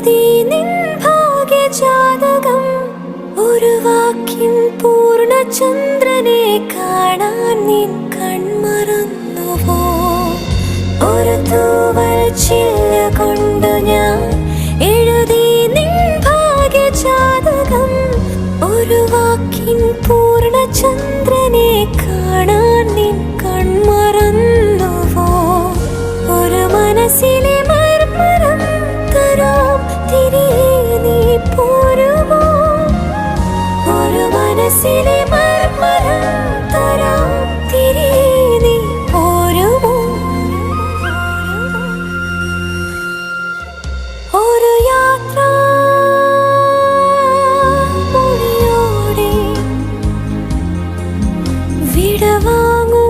കരുതി നിൻ ഭാഗ്യജാതകം ഒരു വാക്കിൻ പൂർണചന്ദ്രനെ കാണാൻ നിൻ കൺമറന്നുവോ ഒരു തൂവൽ ചില്ല കൊണ്ടു ഞാൻ എഴുതി നിൻ ഭാഗ്യജാതകം ഒരു വാക്കിൻ പൂർണചന്ദ്രൻ മനസ്സിലെ മർമ്മരം തരാം തിരി നീ ഓരോ ഒരു യാത്ര വിടവാങ്ങൂ